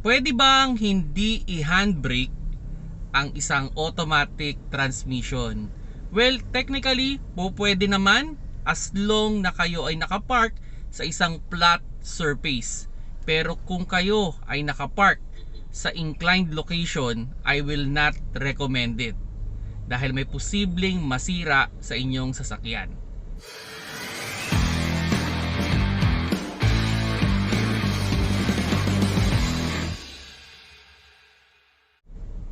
Pwede bang hindi i-handbrake ang isang automatic transmission? Well, technically, po pwede naman as long na kayo ay nakapark sa isang flat surface. Pero kung kayo ay nakapark sa inclined location, I will not recommend it. Dahil may posibleng masira sa inyong sasakyan.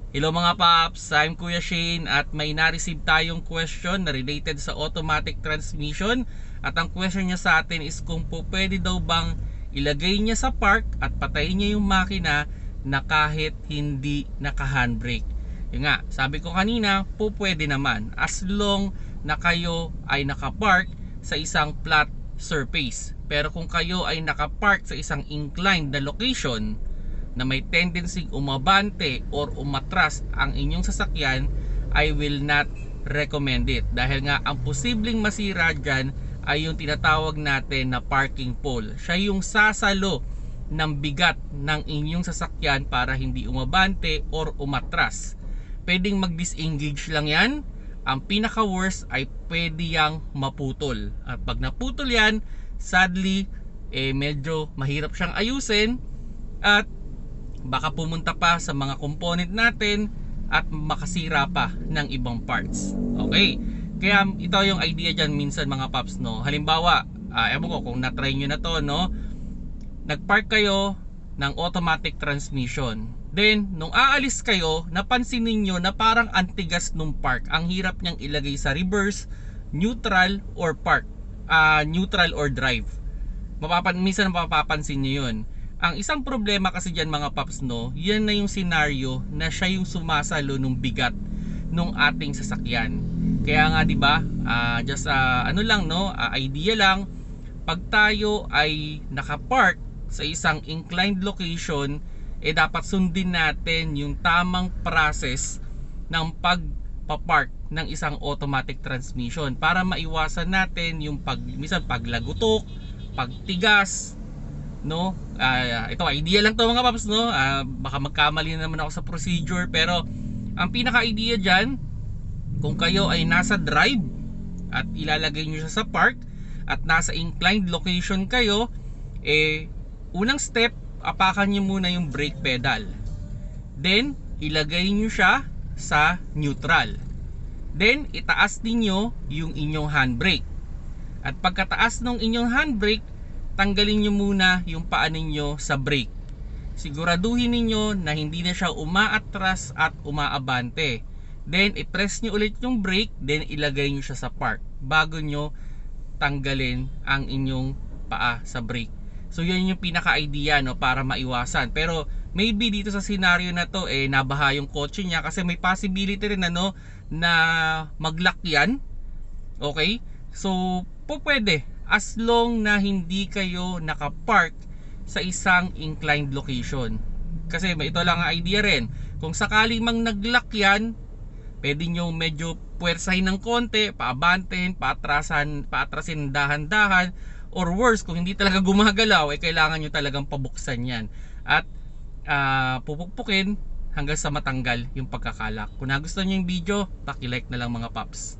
Hello mga paps, I'm Kuya Shane at may na-receive tayong question na related sa automatic transmission at ang question niya sa atin is kung po pwede daw bang ilagay niya sa park at patayin niya yung makina na kahit hindi naka-handbrake. Yung nga, sabi ko kanina, po pwede naman as long na kayo ay naka-park sa isang flat surface. Pero kung kayo ay naka-park sa isang inclined na location, na may tendency umabante or umatras ang inyong sasakyan, I will not recommend it. Dahil nga ang posibleng masira dyan ay yung tinatawag natin na parking pole. Siya yung sasalo ng bigat ng inyong sasakyan para hindi umabante or umatras. Pwedeng mag-disengage lang yan. Ang pinaka worst ay pwede yang maputol. At pag naputol yan, sadly, eh medyo mahirap siyang ayusin at baka pumunta pa sa mga component natin at makasira pa ng ibang parts. Okay? Kaya ito yung idea dyan minsan mga paps, no? Halimbawa, uh, ewan ko kung na-try nyo na to, no? Nag-park kayo ng automatic transmission. Then, nung aalis kayo, napansin ninyo na parang antigas nung park. Ang hirap niyang ilagay sa reverse, neutral, or park. Uh, neutral or drive. Mapapan minsan mapapansin nyo yun ang isang problema kasi diyan mga paps no, yan na yung scenario na siya yung sumasalo nung bigat nung ating sasakyan. Kaya nga 'di ba? Uh, just uh, ano lang no, uh, idea lang pag tayo ay nakapark sa isang inclined location, eh dapat sundin natin yung tamang process ng pagpapark ng isang automatic transmission para maiwasan natin yung pag minsan paglagutok, pagtigas, no? Uh, ito idea lang to mga paps no? Uh, baka magkamali naman ako sa procedure pero ang pinaka idea dyan kung kayo ay nasa drive at ilalagay nyo siya sa park at nasa inclined location kayo eh unang step apakan nyo muna yung brake pedal. Then ilagay nyo siya sa neutral. Then itaas ninyo yung inyong handbrake. At pagkataas ng inyong handbrake tanggalin nyo muna yung paa ninyo sa brake. Siguraduhin ninyo na hindi na siya umaatras at umaabante. Then, i-press nyo ulit yung brake, then ilagay nyo siya sa park bago nyo tanggalin ang inyong paa sa brake. So, yan yung pinaka-idea no, para maiwasan. Pero, maybe dito sa scenario na to, eh, nabaha yung kotse niya kasi may possibility rin ano, na mag-lock yan. Okay? So, po pwede as long na hindi kayo nakapark sa isang inclined location. Kasi ito lang ang idea rin. Kung sakali mang naglock yan, pwede nyo medyo puwersahin ng konti, paabantin, paatrasan, paatrasin dahan-dahan, or worse, kung hindi talaga gumagalaw, eh kailangan nyo talagang pabuksan yan. At uh, pupukpukin hanggang sa matanggal yung pagkakalak. Kung nagustuhan nyo yung video, paki-like na lang mga paps.